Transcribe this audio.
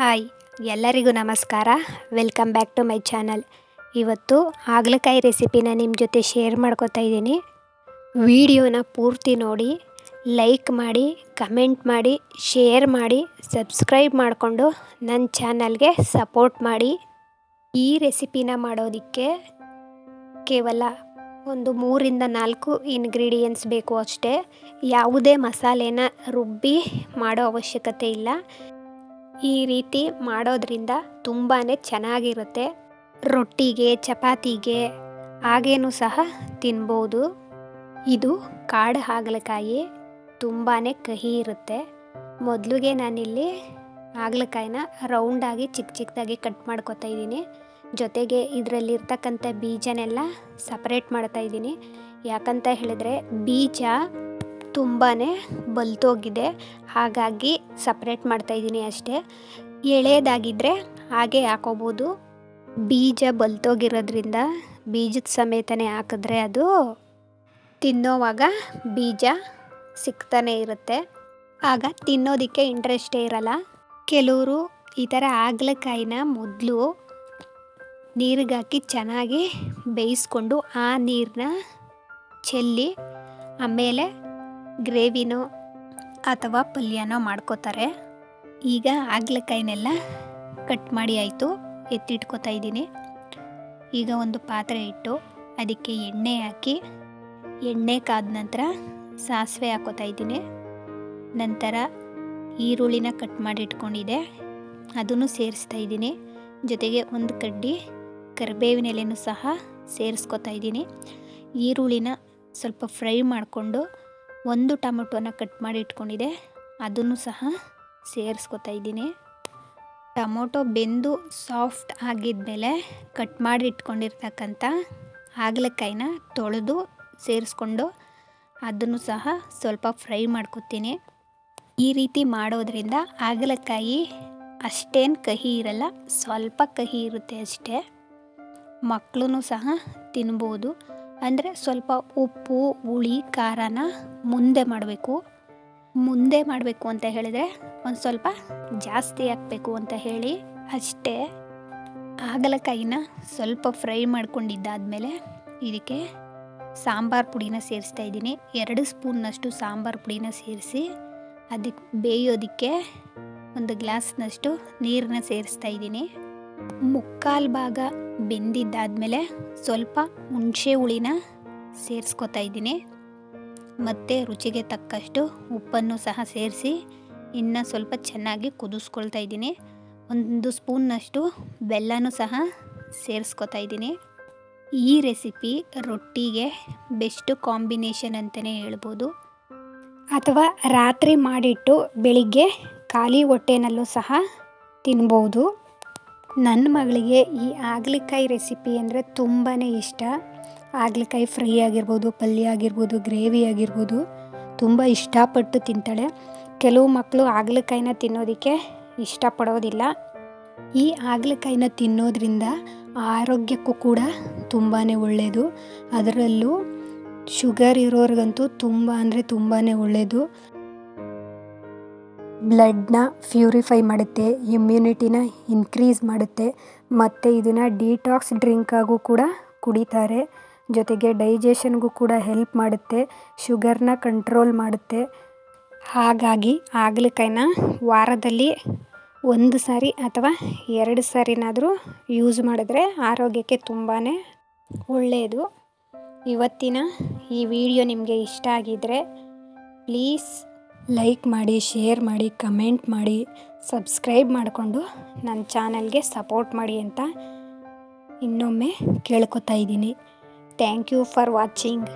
Hi, ಎಲ್ಲರಿಗೂ ನಮಸ್ಕಾರ. Welcome back to my channel ಇವತ್ತು ಹಾಗಲಕಾಯಿ ರೆಸಿಪಿನ ನಿಮ್ಮ ಜೊತೆ ಶೇರ್ ಮಾಡ್ಕೋತಾ ಇದ್ದೀನಿ. ವಿಡಿಯೋನ ಪೂರ್ತಿ ನೋಡಿ ಲೈಕ್ ಮಾಡಿ ಕಮೆಂಟ್ ಮಾಡಿ ಶೇರ್ ಮಾಡಿ ಸಬ್ಸ್ಕ್ರೈಬ್ ಮಾಡಿಕೊಂಡು ನನ್ನ ಚಾನಲ್ಗೆ ಸಪೋರ್ಟ್ ಮಾಡಿ. ಈ ರೆಸಿಪಿನ ಮಾಡೋದಕ್ಕೆ ಕೇವಲ ಒಂದು ಮೂರಿಂದ ನಾಲ್ಕು ಇಂಗ್ರೀಡಿಯೆಂಟ್ಸ್ ಬೇಕು ಅಷ್ಟೇ. ಯಾವುದೇ ಮಸಾಲೆನ ರುಬ್ಬಿ ಮಾಡೋ ಅವಶ್ಯಕತೆ ಇಲ್ಲ. ಈ ರೀತಿ ಮಾಡೋದ್ರಿಂದ ತುಂಬಾ ಚೆನ್ನಾಗಿರುತ್ತೆ. ರೊಟ್ಟಿಗೆ, ಚಪಾತಿಗೆ ಹಾಗೇನೂ ಸಹ ತಿನ್ಬೋದು. ಇದು ಕಾಡು ಹಾಗಲಕಾಯಿ ತುಂಬಾ ಕಹಿ ಇರುತ್ತೆ. ಮೊದಲಿಗೆ ನಾನಿಲ್ಲಿ ಹಾಗಲಕಾಯಿನ ರೌಂಡಾಗಿ ಚಿಕ್ಕ ಚಿಕ್ಕದಾಗಿ ಕಟ್ ಮಾಡ್ಕೊತಾ ಇದ್ದೀನಿ. ಜೊತೆಗೆ ಇದರಲ್ಲಿರ್ತಕ್ಕಂಥ ಬೀಜನೆಲ್ಲ ಸಪ್ರೇಟ್ ಮಾಡ್ತಾ ಇದ್ದೀನಿ. ಯಾಕಂತ ಹೇಳಿದ್ರೆ ಬೀಜ ತುಂಬಾ ಬಲ್ತೋಗಿದೆ. ಹಾಗಾಗಿ ಸಪ್ರೇಟ್ ಮಾಡ್ತಾಯಿದ್ದೀನಿ ಅಷ್ಟೇ. ಎಳೆಯದಾಗಿದ್ದರೆ ಹಾಗೆ ಹಾಕೋಬೋದು. ಬೀಜ ಬಲ್ತೋಗಿರೋದ್ರಿಂದ ಬೀಜದ ಸಮೇತನೇ ಹಾಕಿದ್ರೆ ಅದು ತಿನ್ನೋವಾಗ ಬೀಜ ಸಿಗ್ತಾನೆ ಇರುತ್ತೆ. ಆಗ ತಿನ್ನೋದಕ್ಕೆ ಇಂಟ್ರೆಸ್ಟೇ ಇರಲ್ಲ. ಕೆಲವರು ಈ ಥರ ಹಾಗಲಕಾಯಿನ ಮೊದಲು ನೀರಿಗಾಕಿ ಚೆನ್ನಾಗಿ ಬೇಯಿಸ್ಕೊಂಡು ಆ ನೀರನ್ನ ಚೆಲ್ಲಿ ಆಮೇಲೆ ಗ್ರೇವಿನೋ ಅಥವಾ ಪಲ್ಯನೋ ಮಾಡ್ಕೋತಾರೆ. ಈಗ ಹಾಗಲಕಾಯಿನೆಲ್ಲ ಕಟ್ ಮಾಡಿ ಆಯಿತು, ಎತ್ತಿಟ್ಕೋತಾ ಇದ್ದೀನಿ. ಈಗ ಒಂದು ಪಾತ್ರೆ ಇಟ್ಟು ಅದಕ್ಕೆ ಎಣ್ಣೆ ಹಾಕಿ, ಎಣ್ಣೆ ಕಾದ ನಂತರ ಸಾಸಿವೆ ಹಾಕೋತಾ ಇದ್ದೀನಿ. ನಂತರ ಈರುಳ್ಳಿನ ಕಟ್ ಮಾಡಿ ಇಟ್ಕೊಂಡಿದೆ. ಅದನ್ನು ಸೇರಿಸ್ತಾ ಇದ್ದೀನಿ. ಜೊತೆಗೆ ಒಂದು ಕಡ್ಡಿ ಕರಿಬೇವಿನ ಎಲೆನೂ ಸಹ ಸೇರಿಸ್ಕೊತಾ ಇದ್ದೀನಿ. ಈರುಳ್ಳಿನ ಸ್ವಲ್ಪ ಫ್ರೈ ಮಾಡಿಕೊಂಡು ಒಂದು ಟೊಮೊಟೊನ ಕಟ್ ಮಾಡಿ ಇಟ್ಕೊಂಡಿದೆ. ಅದನ್ನು ಸಹ ಸೇರಿಸ್ಕೊತಾ ಇದ್ದೀನಿ. ಟೊಮೊಟೊ ಬೆಂದು ಸಾಫ್ಟ್ ಆಗಿದ್ಮೇಲೆ ಕಟ್ ಮಾಡಿ ಇಟ್ಕೊಂಡಿರ್ತಕ್ಕಂಥ ಹಾಗಲಕಾಯಿನ ತೊಳೆದು ಸೇರಿಸ್ಕೊಂಡು ಅದನ್ನು ಸಹ ಸ್ವಲ್ಪ ಫ್ರೈ ಮಾಡ್ಕೊತೀನಿ. ಈ ರೀತಿ ಮಾಡೋದ್ರಿಂದ ಹಾಗಲಕಾಯಿ ಅಷ್ಟೇನು ಕಹಿ ಇರಲ್ಲ, ಸ್ವಲ್ಪ ಕಹಿ ಇರುತ್ತೆ ಅಷ್ಟೇ. ಮಕ್ಕಳೂ ಸಹ ತಿನ್ಬೋದು. ಅಂದರೆ ಸ್ವಲ್ಪ ಉಪ್ಪು, ಹುಳಿ, ಖಾರನ ಮುಂದೆ ಮಾಡಬೇಕು. ಮುಂದೆ ಮಾಡಬೇಕು ಅಂತ ಹೇಳಿದರೆ ಒಂದು ಸ್ವಲ್ಪ ಜಾಸ್ತಿ ಹಾಕಬೇಕು ಅಂತ ಹೇಳಿ ಅಷ್ಟೇ. ಹಾಗಲಕಾಯಿನ ಸ್ವಲ್ಪ ಫ್ರೈ ಮಾಡ್ಕೊಂಡಿದ್ದಾದಮೇಲೆ ಇದಕ್ಕೆ ಸಾಂಬಾರು ಪುಡಿನ ಸೇರಿಸ್ತಾ ಇದ್ದೀನಿ. ಎರಡು ಸ್ಪೂನ್ನಷ್ಟು ಸಾಂಬಾರು ಪುಡಿನ ಸೇರಿಸಿ ಅದಕ್ಕೆ ಬೇಯೋದಕ್ಕೆ ಒಂದು ಗ್ಲಾಸ್ನಷ್ಟು ನೀರನ್ನ ಸೇರಿಸ್ತಾ ಇದ್ದೀನಿ. ಮುಕ್ಕಾಲು ಭಾಗ ಬೆಂದಿದ್ದಾದಮೇಲೆ ಸ್ವಲ್ಪ ಹುಣಸೆ ಹುಳಿನ ಸೇರಿಸ್ಕೊತಾ ಇದ್ದೀನಿ. ಮತ್ತು ರುಚಿಗೆ ತಕ್ಕಷ್ಟು ಉಪ್ಪನ್ನು ಸಹ ಸೇರಿಸಿ ಇನ್ನು ಸ್ವಲ್ಪ ಚೆನ್ನಾಗಿ ಕುದಿಸ್ಕೊಳ್ತಾ ಇದ್ದೀನಿ. ಒಂದು ಸ್ಪೂನ್ನಷ್ಟು ಬೆಲ್ಲನೂ ಸಹ ಸೇರಿಸ್ಕೊತಾ ಇದ್ದೀನಿ. ಈ ರೆಸಿಪಿ ರೊಟ್ಟಿಗೆ ಬೆಸ್ಟ್ ಕಾಂಬಿನೇಷನ್ ಅಂತಲೇ ಹೇಳ್ಬೋದು. ಅಥವಾ ರಾತ್ರಿ ಮಾಡಿಟ್ಟು ಬೆಳಿಗ್ಗೆ ಖಾಲಿ ಹೊಟ್ಟೆನಲ್ಲೂ ಸಹ ತಿನ್ಬೋದು. ನನ್ನ ಮಗಳಿಗೆ ಈ ಹಾಗಲಕಾಯಿ ರೆಸಿಪಿ ಅಂದರೆ ತುಂಬಾ ಇಷ್ಟ. ಹಾಗಲಕಾಯಿ ಫ್ರೈ ಆಗಿರ್ಬೋದು, ಪಲ್ಯ ಆಗಿರ್ಬೋದು ಗ್ರೇವಿ ಆಗಿರ್ಬೋದು ತುಂಬ ಇಷ್ಟಪಟ್ಟು ತಿಂತಾಳೆ. ಕೆಲವು ಮಕ್ಕಳು ಹಾಗಲಕಾಯಿನ ತಿನ್ನೋದಕ್ಕೆ ಇಷ್ಟಪಡೋದಿಲ್ಲ. ಈ ಹಾಗಲಕಾಯಿನ ತಿನ್ನೋದ್ರಿಂದ ಆರೋಗ್ಯಕ್ಕೂ ಕೂಡ ತುಂಬಾ ಒಳ್ಳೆಯದು ಅದರಲ್ಲೂ ಶುಗರ್ ಇರೋರಿಗಂತೂ ತುಂಬ ಅಂದರೆ ತುಂಬಾ ಒಳ್ಳೆಯದು ಬ್ಲಡ್ನ ಪ್ಯೂರಿಫೈ ಮಾಡುತ್ತೆ, ಇಮ್ಯುನಿಟಿನ ಇನ್ಕ್ರೀಸ್ ಮಾಡುತ್ತೆ, ಮತ್ತು ಇದನ್ನು ಡಿಟಾಕ್ಸ್ ಡ್ರಿಂಕಾಗೂ ಕೂಡ ಕುಡಿತಾರೆ. ಜೊತೆಗೆ ಡೈಜೆಷನ್ಗೂ ಕೂಡ ಹೆಲ್ಪ್ ಮಾಡುತ್ತೆ, ಶುಗರ್ನ ಕಂಟ್ರೋಲ್ ಮಾಡುತ್ತೆ. ಹಾಗಾಗಿ ಹಾಗಲಕಾಯಿನ ವಾರದಲ್ಲಿ ಒಂದು ಸಾರಿ ಅಥವಾ ಎರಡು ಸಾರಿನಾದರೂ ಯೂಸ್ ಮಾಡಿದ್ರೆ ಆರೋಗ್ಯಕ್ಕೆ ತುಂಬಾ ಒಳ್ಳೆಯದು ಇವತ್ತಿನ ಈ ವಿಡಿಯೋ ನಿಮಗೆ ಇಷ್ಟ ಆಗಿದ್ದರೆ ಪ್ಲೀಸ್ ಲೈಕ್ ಮಾಡಿ, ಶೇರ್ ಮಾಡಿ, ಕಮೆಂಟ್ ಮಾಡಿ, ಸಬ್ಸ್ಕ್ರೈಬ್ ಮಾಡಿಕೊಂಡು ನನ್ನ ಚಾನಲ್ಗೆ ಸಪೋರ್ಟ್ ಮಾಡಿ ಅಂತ ಇನ್ನೊಮ್ಮೆ ಕೇಳ್ಕೊತಾ ಇದ್ದೀನಿ. Thank you for watching.